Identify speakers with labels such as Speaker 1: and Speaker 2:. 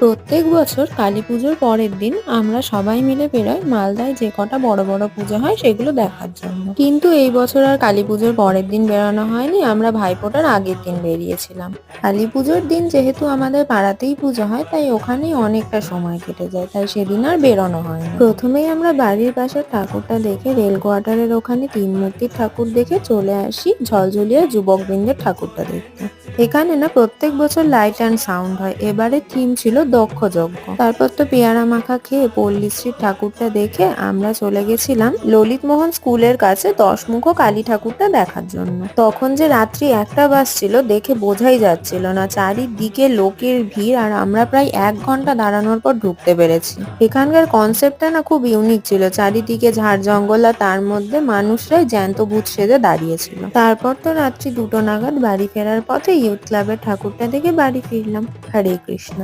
Speaker 1: প্রত্যেক বছর কালী পুজোর পরের দিন আমরা সবাই মিলে বেরোই মালদায় যে কটা বড় বড় পুজো হয় সেগুলো দেখার জন্য। কিন্তু এই বছর আর কালী পুজোর পরের দিন বেরোনো হয়নি, আমরা ভাইফোঁটার আগের দিন বেরিয়েছিলাম। কালী পুজোর দিন যেহেতু আমাদের পাড়াতেই পুজো হয়, তাই ওখানেই অনেকটা সময় কেটে যায়, তাই সেদিন আর বেরোনো হয় প্রথমেই আমরা বাড়ির পাশের ঠাকুরটা দেখে রেল কোয়ার্টারের ওখানে তিন মূর্তির ঠাকুর দেখে চলে আসি ঝলঝলিয়া যুবকবৃন্দের ঠাকুরটা দেখতে। এখানে না প্রত্যেক বছর লাইট অ্যান্ড সাউন্ড হয়। এবারে থিম ছিল দক্ষ যজ্ঞ তারপর তো পেয়ারা মাখা খেয়ে পল্লীশ্রীর ঠাকুরটা দেখে আমরা চলে গেছিলাম ললিত মোহন স্কুলের কাছে দশমুখ কালী ঠাকুরটা দেখার জন্য। তখন যে রাত্রি একটা বাজছিল দেখে বোঝাই যাচ্ছিল না, চারিদিকে লোকের ভিড় আর আমরা প্রায় এক ঘণ্টা দাঁড়ানোর পর ঢুকতে পেরেছি। এখানকার কনসেপ্টটা না খুব ইউনিক ছিল। চারিদিকে ঝাড় জঙ্গল আর তার মধ্যে মানুষরাই জ্যান্ত ভূত সেজে দাঁড়িয়েছিল। তারপর তো রাত্রি দুটো নাগাদ বাড়ি ফেরার পথে ইউথ ক্লাবের ঠাকুরটা দেখে বাড়ি ফিরলাম। হরে কৃষ্ণ।